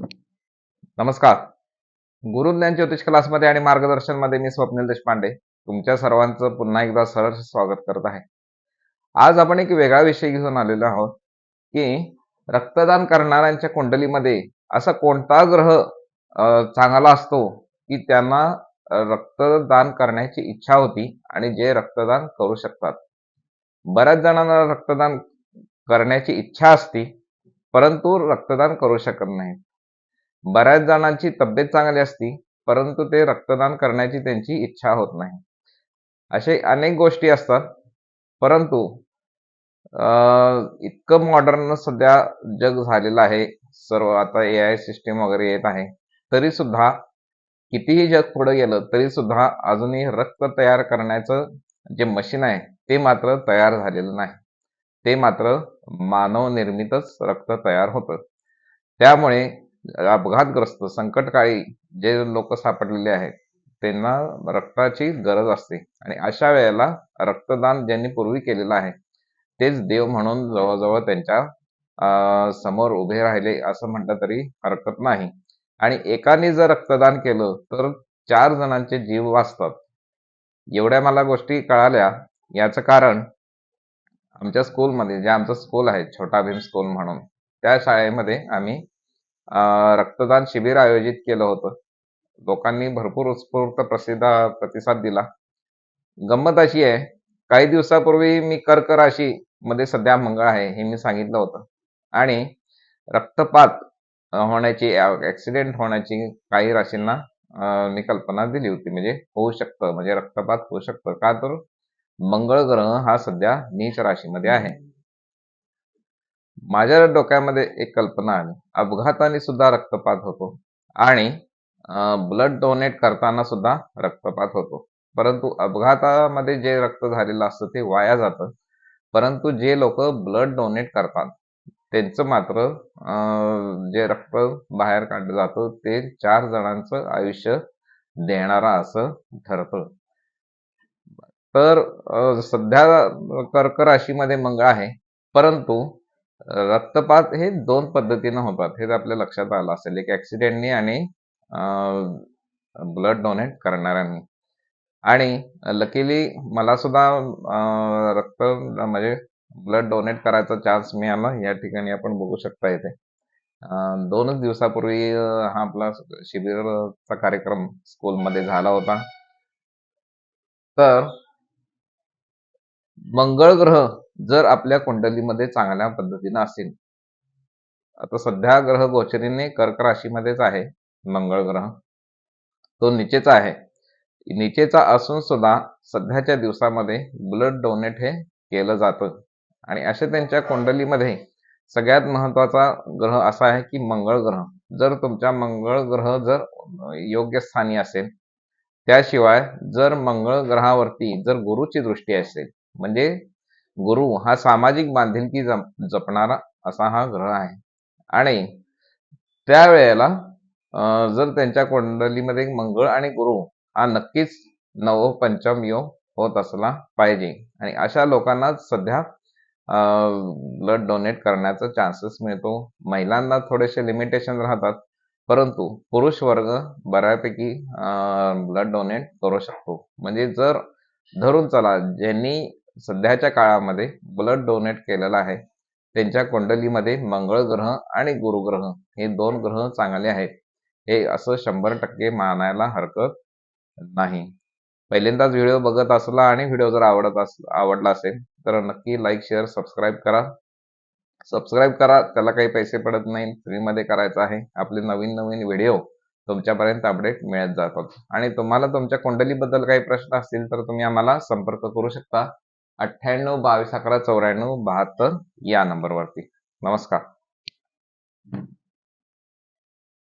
नमस्कार. गुरुज्ञान ज्योतिष क्लासमध्ये आणि मार्गदर्शनमध्ये मी स्वप्नील देशपांडे तुमच्या सर्वांचं पुन्हा एकदा सरळ स्वागत करत आहे. आज आपण एक वेगळा विषय घेऊन आलेलो आहोत की रक्तदान करणाऱ्यांच्या कुंडलीमध्ये असा कोणता ग्रह चांगला असतो की त्यांना रक्तदान करण्याची इच्छा होती आणि जे रक्तदान करू शकतात. बऱ्याच जणांना रक्तदान करण्याची इच्छा असते परंतु रक्तदान करू शकत नाहीत. बऱ्याच जणांची तब्येत चांगली असती परंतु ते रक्तदान करण्याची त्यांची इच्छा होत नाही. असे अनेक गोष्टी असतात परंतु अं, इतकं मॉडर्न सध्या जग झालेलं आहे सर्व आता ए आय सिस्टीम वगैरे येत आहे तरी सुद्धा कितीही जग पुढे गेलं तरी सुद्धा अजूनही रक्त तयार करण्याचं जे मशीन आहे ते मात्र तयार झालेलं नाही. ते मात्र मानव निर्मितच रक्त तयार होतं. त्यामुळे अपघातग्रस्त संकटकाळी जे लोक सापडलेले आहेत त्यांना रक्ताची गरज असते. आणि अशा वेळेला रक्तदान ज्यांनी पूर्वी केलेलं आहे तेच देव म्हणून जवळजवळ त्यांच्या अं, समोर उभे राहिले असं म्हटलं तरी हरकत नाही. आणि एकाने जर रक्तदान केलं तर चार जणांचे जीव वाचतात. एवढ्या मला गोष्टी कळाल्या. याचं कारण आमच्या स्कूलमध्ये जे आमचं स्कूल आहे छोटा भीम स्कूल म्हणून त्या शाळेमध्ये आम्ही रक्तदान शिबिर आयोजित केलं होतं. लोकांनी भरपूर उत्स्फूर्त प्रसिद्ध प्रतिसाद दिला. गंमत अशी आहे काही दिवसापूर्वी मी कर्क राशी मध्ये सध्या मंगळ आहे हे मी सांगितलं होतं. आणि रक्तपात होण्याची ऍक्सिडेंट होण्याची काही राशींना मी कल्पना दिली होती. म्हणजे होऊ शकतं म्हणजे रक्तपात होऊ शकतं. का तर मंगळ ग्रह हा सध्या नीच राशीमध्ये आहे. माझ्या डोक्यामध्ये एक कल्पना आली अपघाताने सुद्धा रक्तपात होतो आणि ब्लड डोनेट करताना सुद्धा रक्तपात होतो. परंतु अपघातामध्ये जे रक्त झालेलं असतं ते वाया जातं. परंतु जे लोक ब्लड डोनेट करतात त्यांचं मात्र अं, जे रक्त बाहेर काढलं जातं ते चार जणांचं आयुष्य देणारा असं ठरतं. तर सध्या कर्क राशीमध्ये मंगळ आहे. परंतु रक्तपात हे दोन पद्धतीनं होतात. हे आपल्या लक्षात आलं असेल. एक ऍक्सिडेंटनी आणि ब्लड डोनेट करणाऱ्यांनी. आणि लकीली मला सुद्धा रक्त म्हणजे ब्लड डोनेट करायचा चान्स मिळाला. या ठिकाणी आपण बघू शकता इथे. दोनच दिवसापूर्वी हा आपला शिबिरचा कार्यक्रम स्कूलमध्ये झाला होता. तर मंगळ ग्रह जर आपल्या कुंडलीमध्ये चांगल्या पद्धतीनं असेल. आता सध्या ग्रह गोचरीने कर्क राशीमध्येच आहे मंगळ ग्रह. तो निचेचा आहे. निचेचा असून सुद्धा सध्याच्या दिवसामध्ये ब्लड डोनेट हे केलं जातं. आणि असे त्यांच्या कुंडलीमध्ये सगळ्यात महत्त्वाचा ग्रह असा आहे की मंगळ ग्रह. जर तुमच्या मंगळ ग्रह जर योग्य स्थानी असेल त्याशिवाय जर मंगळ ग्रहावरती जर गुरुची दृष्टी असेल म्हणजे गुरु हा सामाजिक बांधिलकी जप- जपणारा असा हा ग्रह आहे. आणि त्यावेळेला जर त्यांच्या कुंडलीमध्ये मंगळ आणि गुरु हा नक्कीच नव पंचम योग होत असला पाहिजे. आणि अशा लोकांना सध्या ब्लड डोनेट करण्याचा चान्सेस मिळतो. महिलांना थोडेसे लिमिटेशन राहतात. परंतु पुरुष वर्ग बऱ्यापैकी ब्लड डोनेट करू शकतो. म्हणजे जर धरून चला ज्यांनी सध्याच्या काळामध्ये ब्लड डोनेट केलेलं आहे. त्यांच्या कुंडलीमध्ये मंगळ ग्रह आणि गुरुग्रह हे दोन ग्रह चांगले आहेत. हे असं शंभर टक्के मानायला हरकत नाही. पहिल्यांदाच व्हिडिओ बघत असला आणि व्हिडिओ जर आवडत अस आवडला असेल तर नक्की लाईक शेअर सबस्क्राईब करा. सबस्क्राईब करा त्याला काही पैसे पडत नाही फ्रीमध्ये करायचं आहे. आपले नवीन नवीन व्हिडिओ तुमच्यापर्यंत अपडेट मिळत जातात. आणि तुम्हाला तुमच्या कुंडलीबद्दल काही प्रश्न असतील तर तुम्ही आम्हाला संपर्क करू शकता. अठ्ठ्याण्णव बावीस अकरा चौऱ्याण्णव बहात्तर या नंबरवरती. नमस्कार.